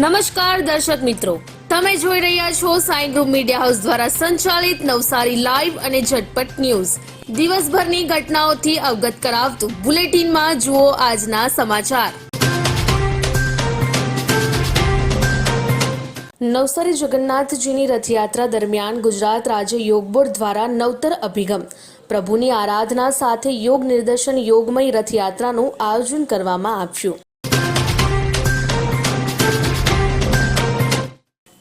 નમસ્કાર દર્શક મિત્રો. તમે જોઈ રહ્યા છો સાઈ ગ્રુપ મીડિયા હાઉસ દ્વારા સંચાલિત નવસારી લાઈવ અને ઝટપટ ન્યૂઝ. દિવસભરની ઘટનાઓથી અવગત કરાવતું બુલેટિનમાં જુઓ આજના સમાચાર. નવસારી જગન્નાથજીની રથયાત્રા દરમિયાન ગુજરાત રાજ્ય યોગ બોર્ડ દ્વારા નવતર અભિગમ. પ્રભુની આરાધના સાથે યોગ નિર્દર્શન યોગમય રથયાત્રાનું આયોજન કરવામાં આવ્યું.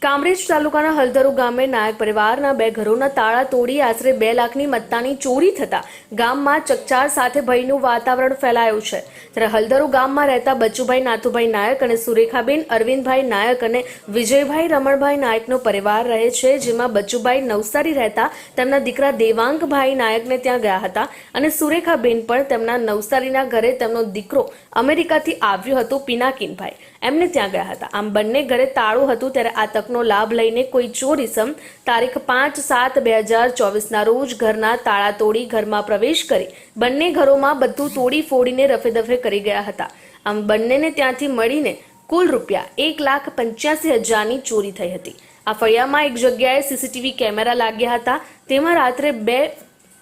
કામરેજ તાલુકાના હલધરો ગામે નાયક પરિવારના બે ઘરોના તાળા તોડી આશરે બે લાખની મત્તાની ચોરી થતા ગામમાં ચકચાર સાથે ભયનું વાતાવરણ ફેલાયું છે. ત્યારે હલધરો ગામમાં રહેતા બચુભાઈ નાથુભાઈ નાયક અને સુરેખાબેન અરવિંદભાઈ નાયક અને વિજયભાઈ રમણભાઈ નાયકનો પરિવાર રહે છે, જેમાં બચુભાઈ નવસારી રહેતા તેમના દીકરા દેવાંગભાઈ નાયકને ત્યાં ગયા હતા અને સુરેખાબેન પણ તેમના નવસારીના ઘરે તેમનો દીકરો અમેરિકાથી આવ્યો હતો પિનાકીનભાઈ. એમને ત્યાં ગયા હતા. આમ બંને ઘરે તાળું હતું ત્યારે આ તકનો લાભ લઈને કોઈ ચોર ઇસમ તારીખ પાંચ સાત બે હજાર ચોવીસના રોજ ઘરના તાળા તોડી ઘરમાં પ્રવેશ કરી બંને ઘરોમાં બધું તોડી ફોડીને રફેદફે કરી ગયા હતા. આમ બંનેને ત્યાંથી મળીને કુલ રૂપિયા એક લાખ પંચ્યાસી હજારની ચોરી થઈ હતી. આ ફળિયામાં એક જગ્યાએ સીસીટીવી કેમેરા લાગ્યા હતા. તેમાં રાત્રે બે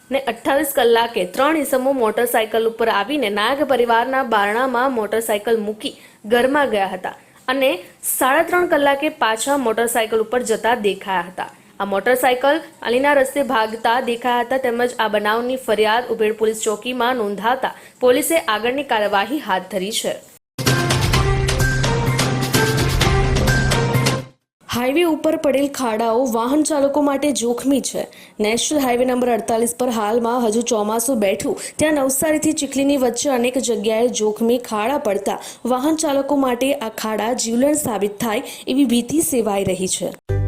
ને અઠ્ઠાવીસ કલાકે ત્રણ ઇસમો મોટરસાયકલ ઉપર આવીને નાગ પરિવારના બારણામાં મોટરસાયકલ મૂકી ઘરમાં ગયા હતા. અને સાડા ત્રણ કલાકે પાછા મોટરસાયકલ ઉપર જતા દેખાયા હતા. આ મોટરસાયકલ અલીના રસ્તે ભાગતા દેખાયા હતા તેમજ આ બનાવની ફરિયાદ ઉભેડ પોલીસ ચોકીમાં નોંધાતા પોલીસે આગળની કાર્યવાહી હાથ ધરી છે. હાઈવે ઉપર પડેલ ખાડાઓ વાહન ચાલકો માટે જોખમી છે. નેશનલ હાઈવે નંબર અડતાલીસ પર હાલમાં હજુ ચોમાસું બેઠું. ત્યાં નવસારીથી ચીખલીની વચ્ચે અનેક જગ્યાએ જોખમી ખાડા પડતા વાહન ચાલકો માટે આ ખાડા જીવલેણ સાબિત થાય એવી ભીતિ સેવાઈ રહી છે.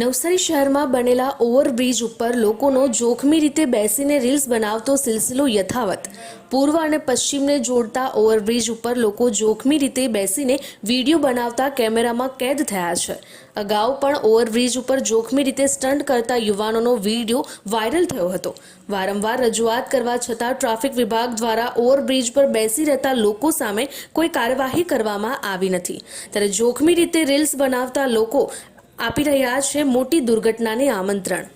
Navsari શહેરમાં બનેલા ઓવરબ્રિજ ઉપર લોકોનો જોખમી રીતે બેસીને રીલ્સ બનાવતો સિલસિલો યથાવત. પૂર્વ અને પશ્ચિમને જોડતા ઓવરબ્રિજ ઉપર લોકો જોખમી રીતે બેસીને વીડિયો બનાવતા કેમેરામાં કેદ થયા છે. અગાઉ પણ ઓવરબ્રિજ ઉપર જોખમી રીતે સ્ટન્ટ કરતા યુવાનોનો વીડિયો વાયરલ થયો હતો. વારંવાર રજૂઆત કરવા છતાં ટ્રાફિક વિભાગ દ્વારા ઓવરબ્રિજ પર બેસી રહેતા લોકો સામે કોઈ કાર્યવાહી કરવામાં આવી નથી. ત્યારે જોખમી રીતે રીલ્સ બનાવતા લોકો આપી રહ્યા છે મોટી દુર્ઘટનાને આમંત્રણ.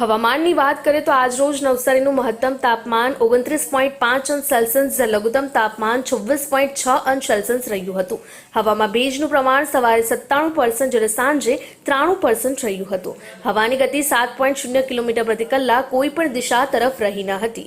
હવામાનની વાત કરીએ તો આજરોજ નવસારીનું મહત્તમ તાપમાન ઓગણત્રીસ પોઈન્ટ પાંચ અંશ સેલ્સિયસ લઘુત્તમ તાપમાન છવ્વીસ પોઈન્ટ છ અંશ સેલ્સિયસ રહ્યું હતું. હવામાં ભેજનું પ્રમાણ સવારે સત્તાણું પર્સન્ટ જ્યારે સાંજે ત્રાણું પર્સન્ટ રહ્યું હતું. હવાની ગતિ સાત પોઈન્ટ શૂન્ય કિલોમીટર પ્રતિ કલાક કોઈ પણ દિશા તરફ રહી ન હતી.